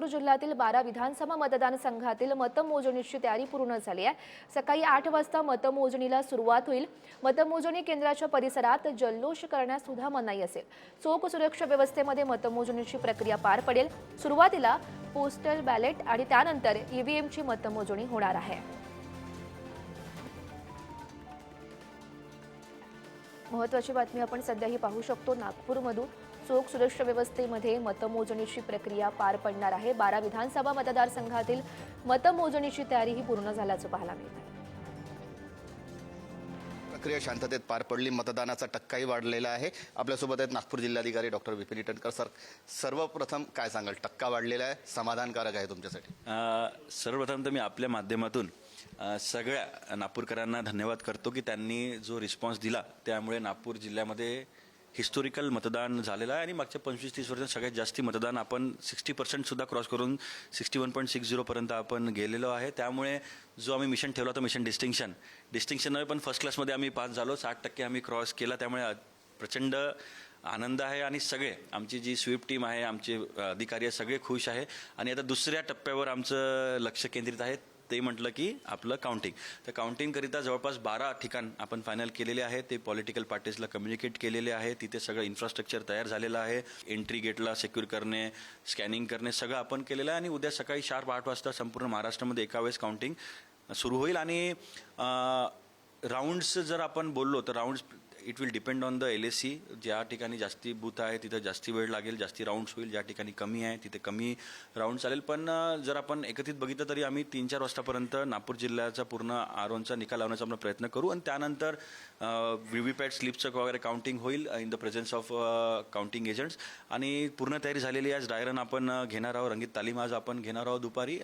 नागपूर जिल्ह्यातील बारा विधानसभा मतदारसंघातील मतमोजणीची तयारी पूर्ण झाली आहे. सकाळी आठ वाजता मतमोजणीला सुरुवात होईल. मतमोजणी केंद्राच्या परिसरात जल्लोष करण्यास सुद्धा मनाई असेल. चोख सुरक्षा व्यवस्थेमध्ये मतमोजणीची प्रक्रिया पार पडेल. सुरुवातीला पोस्टल बॅलेट आणि त्यानंतर ईव्हीएमची मतमोजणी होणार आहे. महत्वाची बातमी आपण सध्याही पाहू शकतो. नागपूरमधून चोख सुरक्षा व्यवस्थेमध्ये मतमोजणीची प्रक्रिया पार पडणार आहे. बारा विधानसभा मतदारसंघातील मतमोजणीची तयारी ही पूर्ण झाल्याचं पाहायला मिळत आहे प्रक्रिया शांततेत पार पडली. मतदानाचा टक्काही वाढलेला आहे. आपल्यासोबत आहेत नागपूर जिल्हाधिकारी डॉक्टर विपिन इटनकर सर. सर्वप्रथम काय सांगाल? टक्का वाढलेला आहे. समाधानकारक आहे तुमच्यासाठी. सर्वप्रथम तर मी आपल्या माध्यमातून सगळ्या नागपूरकरांना धन्यवाद करतो की त्यांनी जो रिस्पॉन्स दिला त्यामुळे नागपूर जिल्ह्यामध्ये हिस्टोरिकल मतदान झालेलं आहे आणि मागच्या पंचवीस तीस वर्षात सगळ्यात जास्ती मतदान आपण सिक्स्टी पर्सेंटसुद्धा क्रॉस करून सिक्स्टी वन पॉईंट सिक्स झिरोपर्यंत आपण गेलेलो आहे. त्यामुळे जो आम्ही मिशन ठेवला होता मिशन डिस्टिंक्शन डिस्टिंक्शन नव्हे पण फर्स्ट क्लासमध्ये आम्ही पास झालो. साठ टक्के आम्ही क्रॉस केला. त्यामुळे प्रचंड आनंद आहे आणि सगळे आमची जी स्वीप टीम आहे आमचे अधिकारी आहे सगळे खुश आहे. आणि आता दुसऱ्या टप्प्यावर आमचं लक्ष केंद्रित आहे. ते म्हटलं की आपलं काउंटिंग तर काउंटिंगकरिता जवळपास बारा ठिकाण आपण फायनल केलेले आहे ते पॉलिटिकल पार्टीजला कम्युनिकेट केलेले आहे तिथे सगळं इन्फ्रास्ट्रक्चर तयार झालेलं आहे. एंट्री गेटला सेक्युर करणे स्कॅनिंग करणे सगळं आपण केलेलं आहे आणि उद्या सकाळी शार्प आठ वाजता संपूर्ण महाराष्ट्रामध्ये एका वेळेस काउंटिंग सुरू होईल. आणि राऊंड्स जर आपण बोललो तर rounds it will depend on the L S C ज्या ठिकाणी जास्ती बूथ आहे तिथं जास्ती वेळ लागेल जास्ती राऊंड्स होईल. ज्या ठिकाणी कमी आहे तिथे कमी राऊंड चालेल. पण जर आपण एकत्रित बघितलं तरी आम्ही तीन चार वाजतापर्यंत नागपूर जिल्ह्याचा पूर्ण आरोनचा निकाल लावण्याचा आपण प्रयत्न करू. आणि त्यानंतर व्ही व्ही पॅट स्लिपचं वगैरे काउंटिंग होईल in the presence of counting agents आणि पूर्ण तयारी झालेली आज डायरन आपण घेणार आहोत. रंगीत तालीम आज आपण घेणार आहोत दुपारी.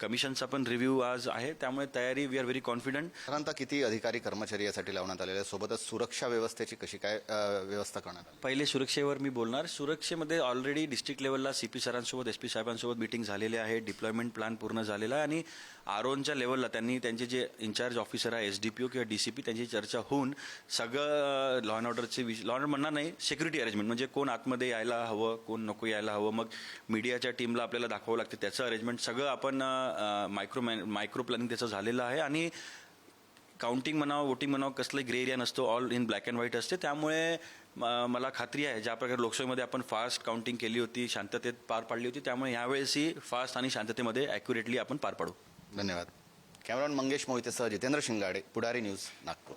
कमिशनचा पण रिव्ह्यू आज आहे. त्यामुळे तयारी वी आर व्हेरी कॉन्फिडंट साधारणतः किती अधिकारी कर्मचारी यासाठी लावण्यात आलेले सोबतच सुरक्षा व्यवस्थेची कशी काय व्यवस्था करणार पहिले सुरक्षेवर मी बोलणार. सुरक्षेमध्ये ऑलरेडी डिस्ट्रिक्ट लेवलला सी पी सरांसोबत एस पी साहेबांसोबत मिटिंग झालेली आहे. डिप्लॉयमेंट प्लॅन पूर्ण झालेला आहे. आणि आरोनच्या लेवलला त्यांनी त्यांचे जे इन्चार्ज ऑफिसर आहे एस डी पी ओ किंवा डी सी पी त्यांची चर्चा होऊन सगळं लॉ अँड ऑर्डरचे विष लॉ अँड म्हणणार नाही सिक्युरिटी अरेंजमेंट म्हणजे कोण आतमध्ये यायला हवं कोण नको यायला हवं. मग मीडियाच्या टीमला आपल्याला दाखवावं लागते. त्याचं अरेंजमेंट सगळं आपण मायक्रो मायक्रो प्लॅनिंग त्याचं झालेलं आहे. आणि काउंटिंग म्हणावं वोटिंग म्हणावं कसलं ग्रे एरिया नसतो all in black and white असते. त्यामुळे मला खात्री आहे ज्या प्रकारे लोकसभेमध्ये आपण फास्ट काउंटिंग केली होती शांततेत पार पाडली होती त्यामुळे यावेळेसही फास्ट आणि शांततेमध्ये ॲक्युरेटली आपण पार पाडू. धन्यवाद. कॅमेरॉन मंगेश मोहितेसह जितेंद्र शिंगाडे पुढारी न्यूज नागपूर.